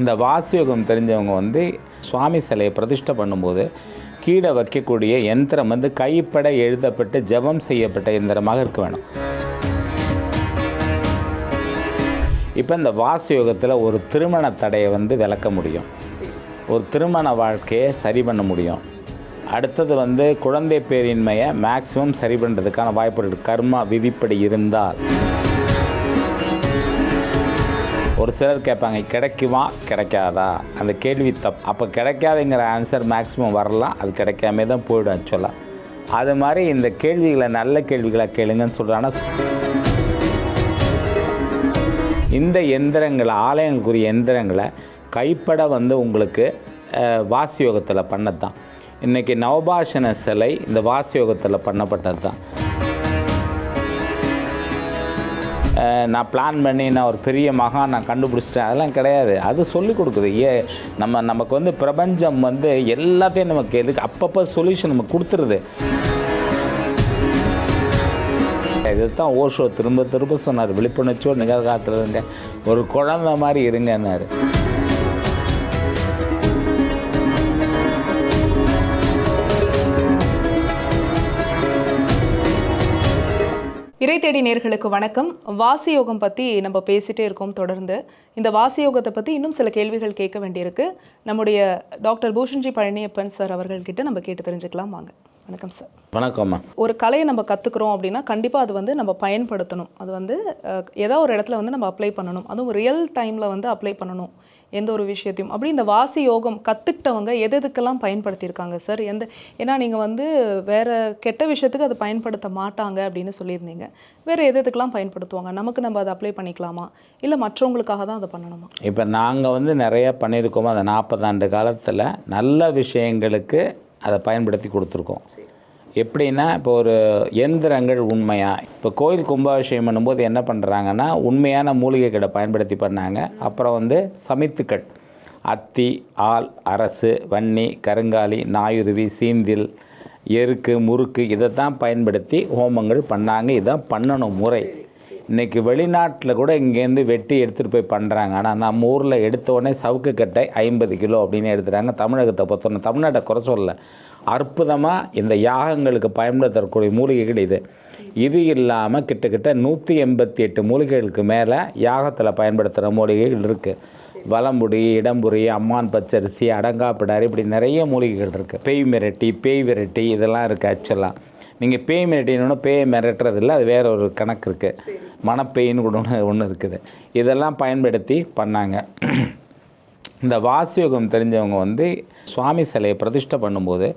இந்த வாசியோகம் தெரிஞ்சவங்க வந்து சுவாமி சிலையை பிரதிஷ்டை பண்ணும்போது கீழே வைக்கக்கூடிய எந்திரம் வந்து கைப்பட எழுதப்பட்டு ஜெபம் செய்யப்பட்ட எந்திரமாக இருக்க வேணும். இப்போ இந்த வாசயோகத்தில் ஒரு திருமண தடையை வந்து விளக்க முடியும். ஒரு திருமண வாழ்க்கையை சரி பண்ண முடியும். அடுத்தது வந்து குழந்தை பேரின்மையை மேக்ஸிமம் சரி பண்ணுறதுக்கான வாய்ப்பு கர்மா விதிப்படி இருந்தால். ஒரு சிலர் கேட்பாங்க கிடைக்குமா கிடைக்காதா? அந்த கேள்வி தப் அப்போ கிடைக்காதுங்கிற ஆன்சர் மேக்ஸிமம் வரலாம் அது கிடைக்காம தான் போயிடும் ஆக்சுவலாக அது மாதிரி இந்த கேள்விகளை நல்ல கேள்விகளாக கேளுங்கன்னு சொல்கிறாங்க இந்த எந்திரங்களை ஆலயங்களுக்குரிய எந்திரங்களை கைப்பட வந்து உங்களுக்கு வாசி வாசியோகத்தில் பண்ணது தான். இன்றைக்கி நவபாஷண சிலை இந்த வாசியோகத்தில் பண்ணப்பட்டது தான். நான் பிளான் பண்ணி நான் ஒரு பெரிய மகான் நான் கண்டுபிடிச்சிட்டேன். அதெல்லாம் கிடையாது. அது சொல்லிக் கொடுக்குது. ஏ நம்ம நமக்கு வந்து பிரபஞ்சம் வந்து எல்லாத்தையும் நமக்கு எதுக்கு அப்பப்போ சொல்யூஷன் நமக்கு கொடுத்துருது. இதுதான் ஓஷோ திரும்ப திரும்ப சொன்னார். விழிப்புணர்ச்சியோடு நிகழ்காத்துறதுங்க. ஒரு குழந்தை மாதிரி இருங்கன்னாரு. தேடி நேர்களுக்கு வணக்கம். வாசி யோகம் பற்றி நம்ம பேசிட்டே இருக்கோம் தொடர்ந்து. இந்த வாசி யோகத்தை பற்றி இன்னும் சில கேள்விகள் கேட்க வேண்டியிருக்கு. நம்முடைய டாக்டர் பூஷன்ஜி பழனியப்பன் சார் அவர்கள்கிட்ட நம்ம கேட்டு தெரிஞ்சுக்கலாம் வாங்க. வணக்கம் சார். வணக்கம்மா ஒரு கலையை நம்ம கற்றுக்குறோம் அப்படின்னா கண்டிப்பாக அது வந்து நம்ம பயன்படுத்தணும். அது வந்து ஏதோ ஒரு இடத்துல வந்து நம்ம அப்ளை பண்ணணும். அதுவும் ரியல் டைமில் வந்து அப்ளை பண்ணணும். எந்த ஒரு விஷயத்தையும். அப்படி இந்த வாசி யோகம் கற்றுக்கிட்டவங்க எது எதுக்கெல்லாம் பயன்படுத்தியிருக்காங்க சார்? எந்த ஏன்னா நீங்கள் வந்து வேறு கெட்ட விஷயத்துக்கு அதை பயன்படுத்த மாட்டாங்க அப்படின்னு சொல்லியிருந்தீங்க. வேறு எது எதுக்கெல்லாம் பயன்படுத்துவாங்க? நமக்கு நம்ம அதை அப்ளை பண்ணிக்கலாமா? இல்லை மற்றவங்களுக்காக தான் அதை பண்ணணுமா? இப்போ நாங்கள் வந்து நிறைய பண்ணியிருக்கோம்? அந்த நாற்பது ஆண்டு காலத்தில் நல்ல விஷயங்களுக்கு அதை பயன்படுத்தி கொடுத்துருக்கோம். எப்படின்னா இப்போ ஒரு எந்திரங்கள் உண்மையாக இப்போ கோயில் கும்பாபிஷேகம் பண்ணும்போது என்ன பண்ணுறாங்கன்னா உண்மையான மூலிகைகளை பயன்படுத்தி பண்ணாங்க. அப்புறம் வந்து சமித்துக்கட் அத்தி ஆள் அரசு வன்னி கருங்காலி நாயுருவி சீந்தில் எருக்கு முறுக்கு இதை தான் பயன்படுத்தி ஹோமங்கள் பண்ணாங்க. இதான் பண்ணணும் முறை. இன்றைக்கி வெளிநாட்டில் கூட இங்கேருந்து வெட்டி எடுத்துகிட்டு போய் பண்ணுறாங்க ஆனால் நம்ம ஊரில் எடுத்த உடனே சவுக்கு கட்டை ஐம்பது கிலோ அப்படின்னு எடுத்துகிறாங்க தமிழகத்தை பொறுத்தவரை தமிழ்நாட்டை குறை சொல்லலை. அற்புதமாக இந்த யாகங்களுக்கு பயன்படுத்தக்கூடிய மூலிகைகள் இது. இது இல்லாமல் கிட்டத்தட்ட நூற்றி எண்பத்தி எட்டு மூலிகைகளுக்கு மேலே யாகத்தில் பயன்படுத்துகிற மூலிகைகள் இருக்குது வலம்புடி இடம்புரி அம்மான் பச்சரிசி அடங்காப்பிடாரி இப்படி நிறைய மூலிகைகள் இருக்குது பேய் மிரட்டி பேய் விரட்டி இதெல்லாம் இருக்குது ஆக்சுவலாக நீங்கள் பேய் மிரட்டினோன்னா பேயை மிரட்டுறது இல்லை அது வேற ஒரு கணக்கு இருக்குது மனப்பேயின்னு கூட ஒன்று ஒன்று இருக்குது இதெல்லாம் பயன்படுத்தி பண்ணாங்க. இந்த வாசியோகம் தெரிஞ்சவங்க வந்து சுவாமி சிலையை பிரதிஷ்டை பண்ணும்போது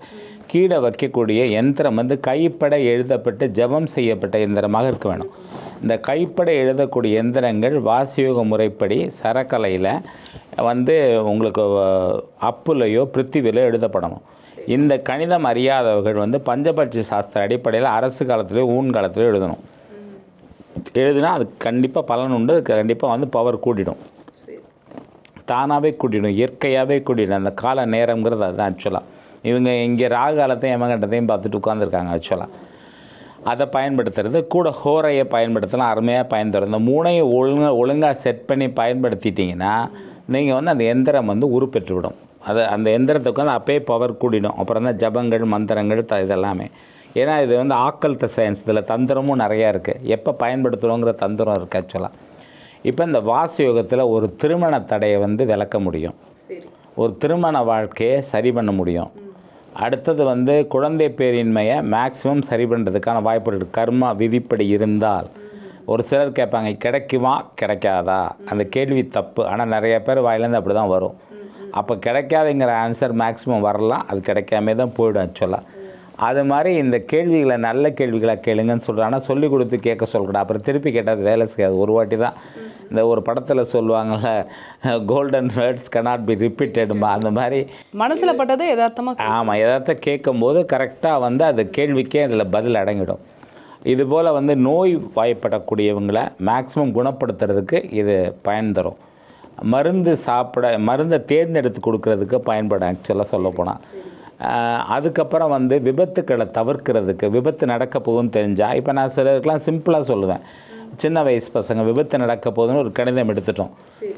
கீழே வைக்கக்கூடிய எந்திரம் வந்து கைப்பட எழுதப்பட்டு ஜெபம் செய்யப்பட்ட எந்திரமாக இருக்க வேணும். இந்த கைப்பட எழுதக்கூடிய எந்திரங்கள் வாசியோக முறைப்படி சரக்கலையில் வந்து உங்களுக்கு அப்புலையோ பிருத்திவிலையோ எழுதப்படணும். இந்த கணிதம் அறியாதவர்கள் வந்து பஞ்சபட்சி சாஸ்திர அடிப்படையில் அரசு காலத்திலேயோ ஊன் காலத்திலேயோ எழுதணும். எழுதுனா அது கண்டிப்பாக பலன் உண்டு அது கண்டிப்பாக வந்து பவர் கூட்டிடும் தானாகவே கூட்டிடும் இயற்கையாகவே கூட்டிடும் அந்த கால நேரங்கிறது அதுதான் ஆக்சுவலாக இவங்க இங்கே ராகு காலத்தையும் யமகண்டத்தையும் பார்த்துட்டு உட்காந்துருக்காங்க ஆக்சுவலாக அதை பயன்படுத்துறது கூட ஹோரையை பயன்படுத்தலாம் அருமையாக பயன்படுத்தும் இந்த மூணையும் ஒழுங்காக ஒழுங்காக செட் பண்ணி பயன்படுத்திட்டிங்கன்னா நீங்கள் வந்து அந்த எந்திரம் வந்து உருப்பெற்று விடும் அது அந்த எந்திரத்துக்கு வந்து அப்பயே பவர் கூடிடும். அப்புறம் தான் ஜபங்கள் மந்திரங்கள் த இதெல்லாமே. ஏன்னா இது வந்து ஆக்கல்ட்ட சயின்ஸ் இதில் தந்திரமும் நிறையா இருக்குது எப்போ பயன்படுத்துகிறோங்கிற தந்திரம் இருக்குது ஆக்சுவலாக இப்போ இந்த வாசயோகத்தில் ஒரு திருமண தடையை வந்து விளக்க முடியும். ஒரு திருமண வாழ்க்கையை சரி பண்ண முடியும். அடுத்தது வந்து குழந்தை பேரின்மையை மேக்ஸிமம் சரி பண்ணுறதுக்கான வாய்ப்பு இருக்குது கர்மா விதிப்படி இருந்தால். ஒரு சிலர் கேட்பாங்க கிடைக்குமா கிடைக்காதா? அந்த கேள்வி தப்பு. ஆனால் நிறைய பேர் வாயிலேருந்து அப்படி தான் வரும். அப்போ கிடைக்காதுங்கிற ஆன்சர் மேக்ஸிமம் வரலாம். அது கிடைக்காம தான் போயிடும் ஆக்சுவலாக அது மாதிரி இந்த கேள்விகளை நல்ல கேள்விகளை கேளுங்கன்னு சொல்கிறேன் ஆனால் சொல்லி கொடுத்து கேட்க சொல்லக்கூடாது அப்புறம் திருப்பி கேட்டால் அது வேலை செய்யாது. ஒரு வாட்டி தான் இந்த ஒரு படத்தில் சொல்லுவாங்கள்ல கோல்டன் வேர்ட்ஸ் cannot பி ரிப்பீட்டடுமா அந்த மாதிரி. மனசில் பட்டதை யதார்த்தமாக ஆமாம் எதார்த்த கேட்கும்போது கரெக்டாக வந்து அது கேள்விக்கே அதில் பதில் அடங்கிடும். இதுபோல் வந்து நோய் வாய்ப்படக்கூடியவங்களை மேக்ஸிமம் குணப்படுத்துறதுக்கு இது பயன் தரும். மருந்து சாப்பிட மருந்தை தேர்ந்தெடுத்து கொடுக்கறதுக்கு பயன்படும் ஆக்சுவலாக சொல்லப்போனால் அதுக்கப்புறம் வந்து விபத்துக்களை தவிர்க்கிறதுக்கு விபத்து நடக்க போகுதுன்னு தெரிஞ்சால் இப்போ நான் சிலருக்கெலாம் சிம்பிளாக சொல்லுவேன். சின்ன வயசு பசங்க விபத்து நடக்க போகுதுன்னு ஒரு கணிதம் எடுத்துட்டோம்.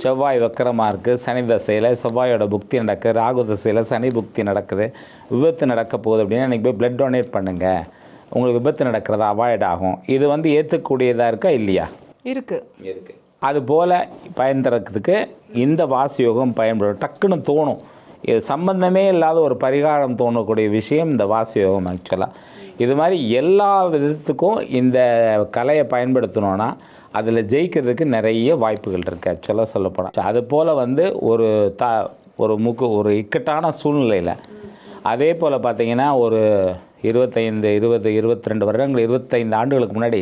செவ்வாய் வக்கரமாக இருக்குது சனி தசையில் செவ்வாயோட புக்தி நடக்குது ராகு தசையில் சனி புக்தி நடக்குது. விபத்து நடக்க போகுது அப்படின்னா இன்றைக்கி போய் பிளட் டொனேட் பண்ணுங்கள் உங்களுக்கு விபத்து நடக்கிறது அவாய்ட் ஆகும். இது வந்து ஏற்றுக்கூடியதாக இருக்கா இல்லையா? இருக்கு. இருக்கு. அது போல் பயன் தரத்துக்கு இந்த வாசி யோகம் பயன்படும். டக்குன்னு தோணும். இது சம்பந்தமே இல்லாத ஒரு பரிகாரம் தோணக்கூடிய விஷயம் இந்த வாசி யோகம் ஆக்சுவலாக இது மாதிரி எல்லா விதத்துக்கும் இந்த கலையை பயன்படுத்தணும்னா அதில் ஜெயிக்கிறதுக்கு நிறைய வாய்ப்புகள் இருக்குது ஆக்சுவலாக சொல்லப்போனால் அது போல் வந்து ஒரு த ஒரு முக்கு ஒரு இக்கட்டான சூழ்நிலையில் அதே போல் பார்த்திங்கன்னா ஒரு இருபத்தைந்து இருபது இருபத்தி ரெண்டு வருடங்கள் இருபத்தைந்து ஆண்டுகளுக்கு முன்னாடி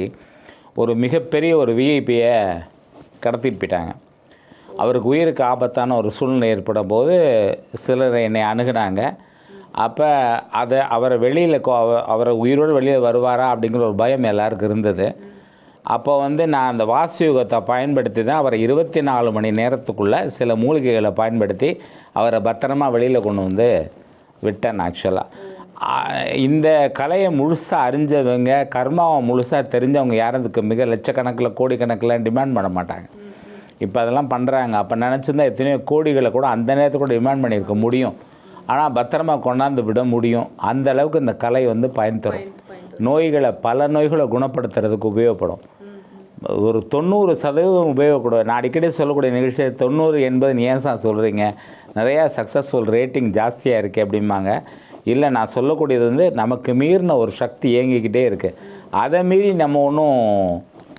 ஒரு மிகப்பெரிய ஒரு விஐபியை கடத்திட்டு போயிட்டாங்க. அவருக்கு உயிருக்கு ஆபத்தான ஒரு சூழ்நிலை ஏற்படும் போது சிலர் என்னை அணுகுனாங்க. அப்போ அதை அவரை வெளியில் அவரை உயிரோடு வெளியில் வருவாரா அப்படிங்கிற ஒரு பயம் எல்லாருக்கும் இருந்தது. அப்போ வந்து நான் அந்த வாசியுகத்தை பயன்படுத்தி தான் அவரை இருபத்தி நாலு மணி நேரத்துக்குள்ளே சில மூலிகைகளை பயன்படுத்தி அவரை பத்திரமா வெளியில் கொண்டு வந்து விட்டேன் ஆக்சுவலாக இந்த கலையை முழுசாக அறிஞ்சவங்க கர்மாவை முழுசாக தெரிஞ்சவங்க யாரும் இதுக்கு மிக லட்சக்கணக்கில் கோடிக்கணக்கில் டிமாண்ட் பண்ண மாட்டாங்க. இப்போ அதெல்லாம் பண்ணுறாங்க அப்போ நினச்சிருந்தா எத்தனையோ கோடிகளை கூட அந்த நேரத்தில் கூட டிமாண்ட் பண்ணியிருக்க முடியும். ஆனால் பத்திரமா கொண்டாந்து விட முடியும். அந்த அளவுக்கு இந்த கலை வந்து பயன் தரும் நோய்களை பல நோய்களை குணப்படுத்துறதுக்கு உபயோகப்படும். ஒரு தொண்ணூறு சதவீதம் உபயோகப்படும். நான் அடிக்கடி சொல்லக்கூடிய நிகழ்ச்சி தொண்ணூறு எண்பது ஏன் சார் சொல்கிறீங்க நிறையா சக்ஸஸ்ஃபுல் ரேட்டிங் ஜாஸ்தியாக இருக்குது அப்படிம்பாங்க. இல்லை நான் சொல்லக்கூடியது வந்து நமக்கு மீறின ஒரு சக்தி இயங்கிக்கிட்டே இருக்குது அதை மீறி நம்ம ஒன்றும்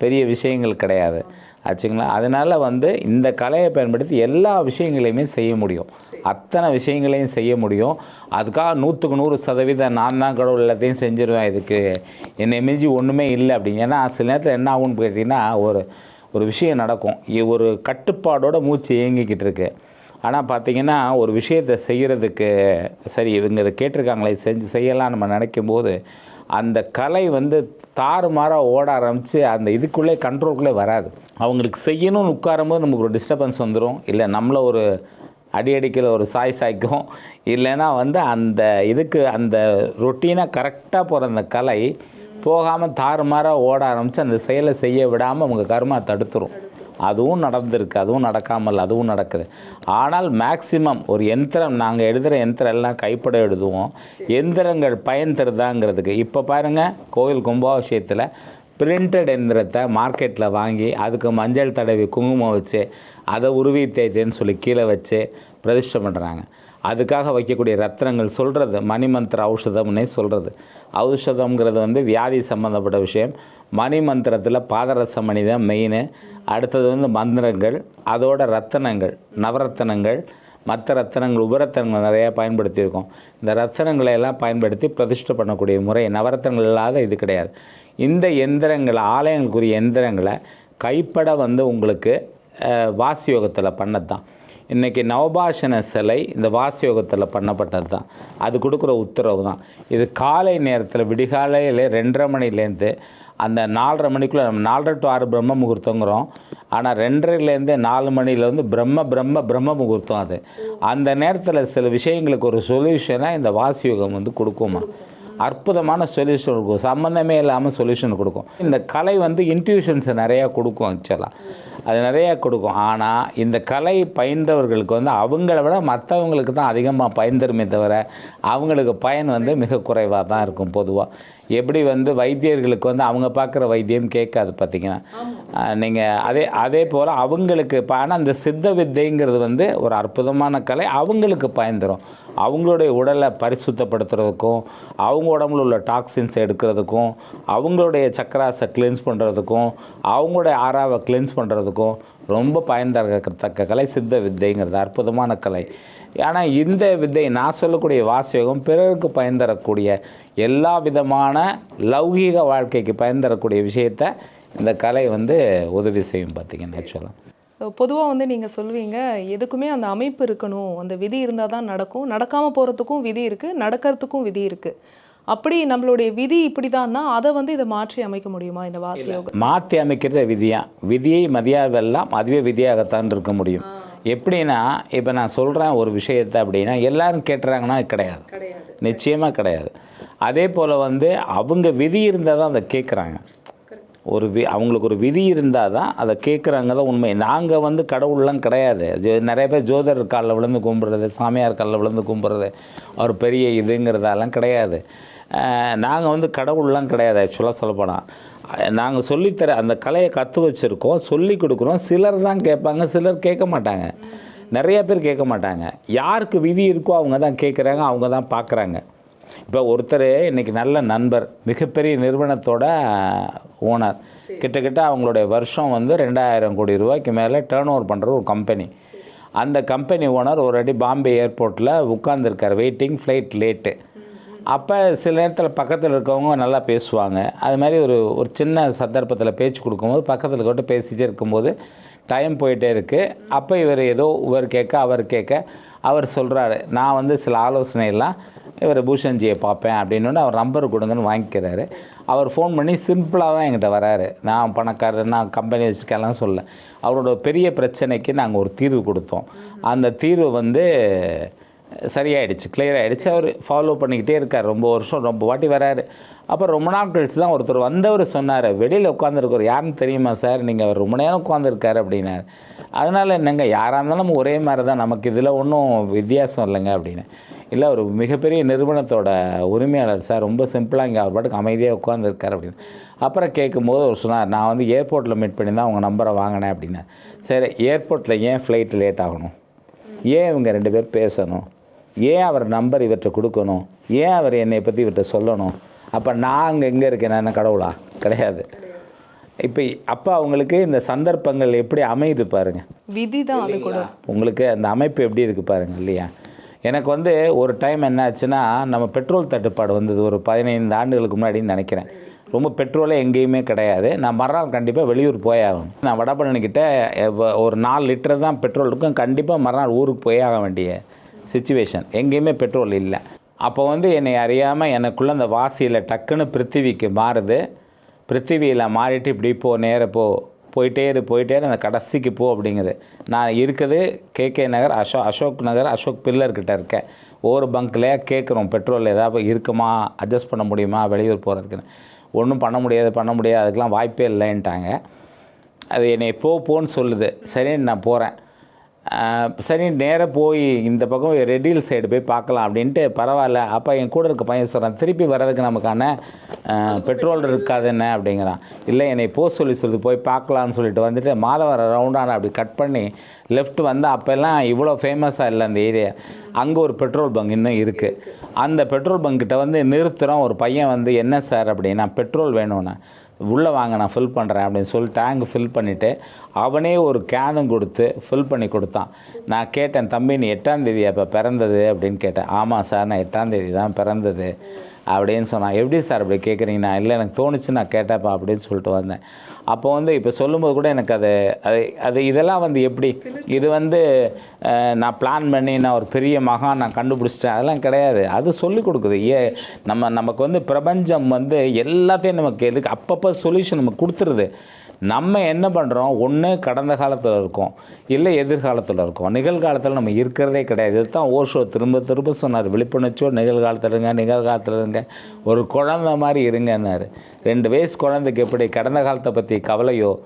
பெரிய விஷயங்கள் கிடையாது. ஆச்சுங்களா? அதனால் வந்து இந்த கலையை பயன்படுத்தி எல்லா விஷயங்களையுமே செய்ய முடியும். அத்தனை விஷயங்களையும் செய்ய முடியும். அதுக்காக நூற்றுக்கு நூறு சதவீதம் நான் தான் கடவுள் எல்லாத்தையும் செஞ்சிருவேன். இதுக்கு என்னை மிஞ்சி ஒன்றுமே இல்லை அப்படிங்க ஏன்னா சில நேரத்தில் என்ன ஆகும்னு கேட்டிங்கன்னா ஒரு ஒரு விஷயம் நடக்கும். ஒரு கட்டுப்பாடோட மூச்சு இயங்கிக்கிட்டு இருக்கு. ஆனால் பார்த்தீங்கன்னா ஒரு விஷயத்தை செய்கிறதுக்கு சரி இவங்க இதை கேட்டிருக்காங்களே செஞ்சு செய்யலாம் நம்ம நினைக்கும் போது அந்த கலை வந்து தாறுமாறாக ஓட ஆரம்பித்து அந்த இதுக்குள்ளே கண்ட்ரோல்குள்ளே வராது. அவங்களுக்கு செய்யணும்னு உட்காரும்போது நமக்கு ஒரு டிஸ்டர்பன்ஸ் வந்துடும் இல்லை நம்மளை ஒரு அடி அடிக்கிற ஒரு சாய் சாய்க்கும். இல்லைன்னா வந்து அந்த இதுக்கு அந்த ரொட்டீனாக கரெக்டாக போகிற அந்த கலை போகாமல் தாறுமாறாக ஓட ஆரம்பித்து அந்த செயலை செய்ய விடாமல் அவங்க கருமா தடுத்துரும். அதுவும் நடந்திருக்கு அதுவும் நடக்காமல் அதுவும் நடக்குது. ஆனால் மேக்சிமம் ஒரு எந்திரம் நாங்கள் எழுதுகிற எந்திரம் எல்லாம் கைப்பட எழுதுவோம். எந்திரங்கள் பயன் தருதாங்கிறதுக்கு. இப்போ பாருங்கள் கோவில் கும்பாபிஷேகத்தில் பிரிண்டட் எந்திரத்தை மார்க்கெட்டில் வாங்கி அதுக்கு மஞ்சள் தடவி குங்குமம் வச்சு அதை உருவி தேய்ச்சேன்னு சொல்லி கீழே வச்சு பிரதிஷ்டை பண்ணுறாங்க அதுக்காக வைக்கக்கூடிய ரத்னங்கள் சொல்கிறது மணிமந்திர ஔஷதம்னே சொல்கிறது ஔஷதம்ங்கிறது வந்து வியாதி சம்மந்தப்பட்ட விஷயம். மணி மந்திரத்தில் பாதரச மணி தான் மெயின் அடுத்தது வந்து மந்திரங்கள் அதோட ரத்தனங்கள் நவரத்தனங்கள் மற்ற ரத்தனங்கள் உபரத்தனங்கள் நிறையா பயன்படுத்தியிருக்கோம். இந்த ரத்தனங்களை எல்லாம் பயன்படுத்தி பிரதிஷ்டை பண்ணக்கூடிய முறை நவரத்தனங்கள் இல்லாத இது கிடையாது. இந்த எந்திரங்களை ஆலயங்களுக்குரிய எந்திரங்களை கைப்பட வந்து உங்களுக்கு வாசியோகத்தில் பண்ணது தான் இன்றைக்கி நவபாஷண சிலை இந்த வாசியோகத்தில் பண்ணப்பட்டது தான் அது கொடுக்குற உத்தரவு தான் இது காலை நேரத்தில் விடிகாலையில் ரெண்டரை மணிலேருந்து அந்த நாலரை மணிக்குள்ளே நம்ம நாலரை டு ஆறு பிரம்ம முகூர்த்தங்கிறோம். ஆனால் ரெண்டரைலேருந்து நாலு மணிலேருந்து பிரம்ம பிரம்ம பிரம்ம முகூர்த்தம் அது. அந்த நேரத்தில் சில விஷயங்களுக்கு ஒரு சொல்யூஷனாக இந்த வாசியோகம் வந்து கொடுக்குமா? அற்புதமான சொல்யூஷன் கொடுக்கும். சம்மந்தமே இல்லாமல் சொல்யூஷன் கொடுக்கும். இந்த கலை வந்து இன்ட்யூஷன்ஸை நிறையா கொடுக்கும் ஆக்சுவலாக அது நிறையா கொடுக்கும். ஆனால் இந்த கலை பயின்றவர்களுக்கு வந்து அவங்கள விட மற்றவங்களுக்கு தான் அதிகமாக பயன் தருமே தவிர அவங்களுக்கு பயன் வந்து மிக குறைவாக தான் இருக்கும் பொதுவாக எப்படி வந்து வைத்தியர்களுக்கு வந்து அவங்க பார்க்குற வைத்தியம் கேட்காது பார்த்தீங்கன்னா. நீங்கள் அதே அதே போல் அவங்களுக்கு இப்போ ஆனால் இந்த சித்த வித்தைங்கிறது வந்து ஒரு அற்புதமான கலை. அவங்களுக்கு பயன் தரும். அவங்களுடைய உடலை பரிசுத்தப்படுத்துறதுக்கும் அவங்க உடம்புல உள்ள டாக்ஸின்ஸ் எடுக்கிறதுக்கும் அவங்களுடைய சக்கராஸை கிளென்ஸ் பண்ணுறதுக்கும் அவங்களுடைய ஆறாவை கிளென்ஸ் பண்ணுறதுக்கும் ரொம்ப பயன் தரத்தக்க கலை சித்த வித்தைங்கிறது அற்புதமான கலை. ஆனால் இந்த வித்தை நான் சொல்லக்கூடிய வாசகம் பிறருக்கு பயன் தரக்கூடிய எல்லா விதமான லௌகீக வாழ்க்கைக்கு பயன் தரக்கூடிய விஷயத்தை இந்த கலை வந்து உதவி செய்யும் பார்த்தீங்கன்னா ஆக்சுவலாக பொதுவாக வந்து நீங்கள் சொல்வீங்க எதுக்குமே அந்த அமைப்பு இருக்கணும். அந்த விதி இருந்தால் தான் நடக்கும். நடக்காமல் போகிறதுக்கும் விதி இருக்குது நடக்கிறதுக்கும் விதி இருக்குது அப்படி நம்மளுடைய விதி இப்படி தான்னா அதை வந்து இதை மாற்றி அமைக்க முடியுமா இந்த வாசி யோகம் மாற்றி அமைக்கிறது விதியா? விதியை மதியாதெல்லாம் அதுவே விதியாகத்தான் இருக்க முடியும். எப்படின்னா இப்போ நான் சொல்கிறேன் ஒரு விஷயத்தை அப்படின்னா எல்லாரும் கேட்டுறாங்கன்னா கிடையாது. ஒரு வி அவங்களுக்கு ஒரு விதி இருந்தால் தான் அதை கேட்குறாங்க தான் உண்மை. நாங்கள் வந்து கடவுள்லாம் கிடையாது. நிறைய பேர் ஜோதர் காலில் விழுந்து கும்பிட்றது சாமியார் காலில் விழுந்து கும்பிட்றது அவர் பெரிய இதுங்கிறதெல்லாம் கிடையாது. நாங்கள் வந்து கடவுள்லாம் கிடையாது ஆக்சுவலாக சொல்லப்போனால் நாங்கள் சொல்லித்தர அந்த கலையை கற்று வச்சுருக்கோம் சொல்லி கொடுக்குறோம். சிலர் தான் கேட்பாங்க சிலர் கேட்க மாட்டாங்க. நிறைய பேர் கேட்க மாட்டாங்க. யாருக்கு விதி இருக்கோ அவங்க தான் கேட்குறாங்க அவங்க தான் பார்க்குறாங்க. இப்போ ஒருத்தர் இன்னைக்கு நல்ல நண்பர் மிகப்பெரிய நிறுவனத்தோட ஓனர் கிட்டத்தட்ட அவங்களுடைய வருஷம் வந்து ரெண்டாயிரம் கோடி ரூபாய்க்கு மேலே டேர்ன் ஓவர் பண்ணுற ஒரு கம்பெனி அந்த கம்பெனி ஓனர் ஒரு அடி பாம்பே ஏர்போர்ட்டில் உட்காந்துருக்கார் வெயிட்டிங் ஃப்ளைட் லேட்டு அப்போ சில நேரத்தில் பக்கத்தில் இருக்கவங்க நல்லா பேசுவாங்க. அது மாதிரி ஒரு ஒரு சின்ன சந்தர்ப்பத்தில் பேச்சு கொடுக்கும்போது பக்கத்தில் இருக்கிட்ட பேசிட்டே இருக்கும்போது டைம் போயிட்டே இருக்குது அப்போ இவர் ஏதோ இவர் கேட்க அவர் கேட்க அவர் சொல்கிறாரு நான் வந்து சில ஆலோசனையெல்லாம் இவர் பூஷன்ஜியை பார்ப்பேன் அப்படின்னு அவர் நம்பர் கொடுங்கன்னு வாங்கிக்கிறாரு. அவர் ஃபோன் பண்ணி சிம்பிளாக தான் எங்கிட்ட வராரு. நான் பணக்காரர் நான் கம்பெனி வச்சுக்கலாம் சொல்ல அவரோட பெரிய பிரச்சனைக்கு நாங்கள் ஒரு தீர்வு கொடுத்தோம். அந்த தீர்வு வந்து சரியாயிடுச்சு கிளியர் ஆகிடுச்சு அவர் ஃபாலோ பண்ணிக்கிட்டே இருக்கார். ரொம்ப வருஷம் ரொம்ப வாட்டி வராரு. அப்புறம் ரொம்ப நாள் கழிச்சு தான் ஒருத்தர் வந்தவர் சொன்னார் வெளியில் உட்காந்துருக்கார் யாருன்னு தெரியுமா சார்? நீங்கள் அவர் ரொம்ப நேரம் உட்காந்துருக்காரு அப்படின்னாரு. அதனால் என்னங்க யாராக இருந்தாலும் ஒரே மாதிரி தான் நமக்கு இதில் ஒன்றும் வித்தியாசம் இல்லைங்க அப்படின்னு. இல்லை ஒரு மிகப்பெரிய நிறுவனத்தோட உரிமையாளர் சார் ரொம்ப சிம்பிளாக இங்கே அவர் பாட்டுக்கு அமைதியாக உட்காந்துருக்காரு அப்படின்னு. அப்புறம் கேட்கும்போது அவர் சொன்னார் நான் வந்து ஏர்போர்ட்டில் மீட் பண்ணி தான் உங்கள் நம்பரை வாங்கினேன் அப்படின்னு. சரி ஏர்போர்ட்டில் ஏன் ஃப்ளைட் லேட் ஆகணும்? ஏன் இவங்க ரெண்டு பேர் பேசணும்? ஏன் அவர் நம்பர் இவர்கிட்ட கொடுக்கணும்? ஏன் அவர் என்னை பற்றி இவர்கிட்ட சொல்லணும்? அப்போ நான் அங்கே எங்கே இருக்கேன்? என்ன கடவுளா? கிடையாது. இப்போ அப்போ அவங்களுக்கு இந்த சந்தர்ப்பங்கள் எப்படி அமையுது பாருங்க. விதி தான் உங்களுக்கு அந்த அமைப்பு எப்படி இருக்குது பாருங்க இல்லையா? எனக்கு வந்து ஒரு டைம் என்ன ஆச்சுன்னா நம்ம பெட்ரோல் தட்டுப்பாடு வந்தது ஒரு பதினைந்து ஆண்டுகளுக்கு முன்னாடின்னு நினைக்கிறேன். ரொம்ப பெட்ரோலே எங்கேயுமே கிடையாது. நான் மறுநாள் கண்டிப்பாக வெளியூர் போய் ஆகணும். நான் வடபழனிக்கிட்ட ஒரு நாலு லிட்டர் தான் பெட்ரோல் இருக்கும். கண்டிப்பாக மறுநாள் ஊருக்கு போய் ஆக வேண்டிய சுச்சுவேஷன் எங்கேயுமே பெட்ரோல் இல்லை. அப்போ வந்து என்னை அறியாமல் எனக்குள்ளே அந்த வாசியில் டக்குன்னு பிருத்திவிக்கு மாறுது. பிருத்திவியில் மாறிட்டு இப்படி போ நேர போ போயிட்டே இரு போயிட்டே இரு, அந்த கடைசிக்கு போ அப்படிங்குது. நான் இருக்குது கேகே நகர் அசோ அசோக் நகர் அசோக் பில்லர் கிட்ட இருக்கேன். ஒவ்வொரு பங்க்லேயே கேட்குறோம் பெட்ரோல் ஏதாவது இருக்குமா அட்ஜஸ்ட் பண்ண முடியுமா வெளியூர் போகிறதுக்குன்னு ஒன்றும் பண்ண முடியாது பண்ண முடியாது அதுக்கெலாம் வாய்ப்பே இல்லைன்ட்டாங்க. அது என்னை போ போன்னு சொல்லுது. சரின்னு நான் போகிறேன் சரி நேராக போய் இந்த பக்கம் ரெடியில் சைடு போய் பார்க்கலாம் அப்படின்ட்டு பரவாயில்ல. அப்போ என் கூட இருக்க பையன் சொல்கிறான் திருப்பி வர்றதுக்கு நமக்கான பெட்ரோல் இருக்காது என்ன? அப்படிங்கிறான். இல்லை என்னை போ சொல்லி சொல்லி போய் பார்க்கலான்னு சொல்லிட்டு வந்துட்டு மாதவர ரவுண்டான அப்படி கட் பண்ணி லெஃப்ட் வந்து அப்போல்லாம் இவ்வளோ ஃபேமஸாக இல்லை அந்த ஏரியா அங்கே ஒரு பெட்ரோல் பங்க் இன்னும் இருக்குது அந்த பெட்ரோல் பங்க்கிட்ட வந்து நிறுத்துகிறோம் ஒரு பையன் வந்து என்ன சார் அப்படின்னா பெட்ரோல் வேணும்னா. உள்ளே வாங்க நான் ஃபில் பண்ணுறேன் அப்படின்னு சொல்லி டேங்க் ஃபில் பண்ணிவிட்டு அவனே ஒரு கேனும் கொடுத்து ஃபில் பண்ணி கொடுத்தான். நான் கேட்டேன் தம்பி நீ எட்டாந்தேதி அப்போ பிறந்தது? அப்படின்னு கேட்டேன். ஆமாம் சார் நான் எட்டாந்தேதி தான் பிறந்தது. அப்படின்னு சொன்னான். எப்படி சார் அப்படி கேட்குறீங்க நான் இல்லை எனக்கு தோணுச்சு நான் கேட்டேப்பா அப்படின்னு சொல்லிட்டு வந்தேன். அப்போ வந்து இப்போ சொல்லும்போது கூட எனக்கு அது அது அது இதெல்லாம் வந்து எப்படி இது வந்து நான் பிளான் பண்ணி நான் ஒரு பெரிய மகா நான் கண்டுபிடிச்சிட்டேன். அதெல்லாம் கிடையாது. அது சொல்லி கொடுக்குது. ஏ நம்ம நமக்கு வந்து பிரபஞ்சம் வந்து எல்லாத்தையும் நமக்கு எதுக்கு அப்பப்போ சொல்யூஷன் நமக்கு கொடுத்துருது. நம்ம என்ன பண்ணுறோம் ஒன்று கடந்த காலத்தில் இருக்கோம். இல்லை எதிர்காலத்தில் இருக்கோம். நிகழ்காலத்தில் நம்ம இருக்கிறதே கிடையாது. இதுதான் ஓஷோ. திரும்ப திரும்ப சொன்னார். விழிப்புணர்ச்சியோ நிகழ்காலத்தில் இருங்க நிகழ்காலத்தில் இருங்க. ஒரு குழந்த மாதிரி இருங்கன்னார். ரெண்டு வயசு குழந்தைக்கு எப்படி கடந்த காலத்தை பற்றி கவலையோ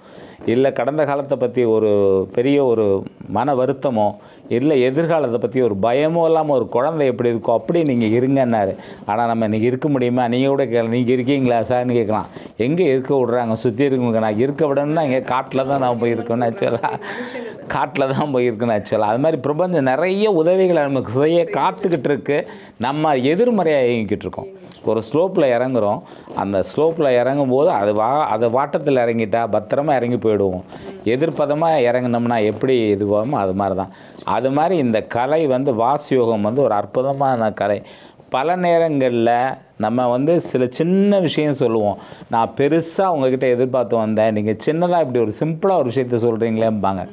இல்லை கடந்த காலத்தை பற்றி ஒரு பெரிய ஒரு மன வருத்தமோ இல்லை எதிர்காலத்தை பற்றி ஒரு பயமோ இல்லாமல் ஒரு குழந்தை எப்படி இருக்கோ அப்படி நீங்கள் இருங்கன்னாரு. ஆனால் நம்ம இன்றைக்கி இருக்க முடியுமா? நீங்கள் கூட கேட்கலாம் நீங்கள் இருக்கீங்களா சார்னு கேட்கலாம். எங்கே இருக்க விட்றாங்க? சுற்றி இருக்கவங்க நான் இருக்க விடணும்னா இங்கே காட்டில் தான் நான் போயிருக்கேன்னு ஆக்சுவலாக காட்டில் தான் போய் இருக்கேன்னு ஆக்சுவலாக அது மாதிரி பிரபஞ்சம் நிறைய உதவிகளை நமக்கு செய்ய காத்துக்கிட்டு இருக்கு. நம்ம எதிர்மறையாக இயங்கிக்கிட்டு இருக்கோம். ஒரு ஸ்லோப்பில் இறங்குறோம். அந்த ஸ்லோப்பில் இறங்கும் போது அது வா அது வாட்டத்தில் இறங்கிட்டா பத்திரமா இறங்கி போயிடுவோம். எதிர்ப்பதமாக இறங்கினோம்னா எப்படி இதுவோமோ அது மாதிரி தான் அது மாதிரி இந்த கலை வந்து வாசியோகம் வந்து ஒரு அற்புதமான கலை. பல நேரங்களில் நம்ம வந்து சில சின்ன விஷயம் சொல்லுவோம். நான் பெருசாக உங்ககிட்ட எதிர்பார்த்து வந்தேன். நீங்கள் சின்னதாக இப்படி ஒரு சிம்பிளாக ஒரு விஷயத்த சொல்கிறீங்களேம்பாங்க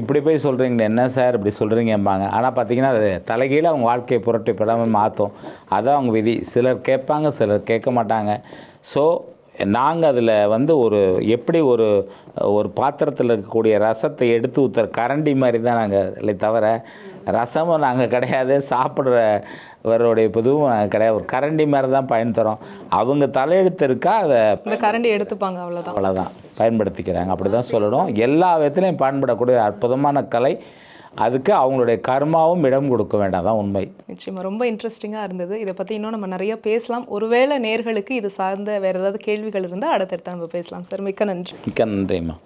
இப்படி போய் சொல்கிறீங்களே என்ன சார் இப்படி சொல்கிறீங்கம்பாங்க ஆனால் பார்த்தீங்கன்னா அது தலைகீழ அவங்க வாழ்க்கையை புரட்டி படாமல் மாற்றும் அதான் அவங்க விதி. சிலர் கேட்பாங்க சிலர் கேட்க மாட்டாங்க. ஸோ நாங்கள் அதில் வந்து ஒரு எப்படி ஒரு ஒரு பாத்திரத்தில் இருக்கக்கூடிய ரசத்தை எடுத்து ஊற்றுற கரண்டி மாதிரி தான் நாங்கள் இல்லை தவிர ரசமும் நாங்கள் கிடையாது சாப்பிட்ற இவருடைய இதுவும் கிடையாது. ஒரு கரண்டி மாதிரி தான் பயன் தரும். அவங்க தலையெழுத்து இருக்கா அதை கரண்டி எடுத்துப்பாங்க அவ்வளவுதான். அவ்வளோதான் பயன்படுத்திக்கிறாங்க. அப்படி தான் சொல்லணும். எல்லா விதத்துலையும் பயன்படக்கூடிய அற்புதமான கலை. அதுக்கு அவங்களுடைய கர்மாவும் இடம் கொடுக்க வேண்டாம் தான் உண்மை. நிச்சயமா ரொம்ப இன்ட்ரெஸ்டிங்காக இருந்தது. இதை பற்றி இன்னும் நம்ம நிறைய பேசலாம். ஒருவேளை நேர்களுக்கு இது சார்ந்த வேறு ஏதாவது கேள்விகள் இருந்தால் அடுத்தடுத்து நம்ம பேசலாம். சார் மிக்க நன்றி. மிக்க நன்றிம்மா.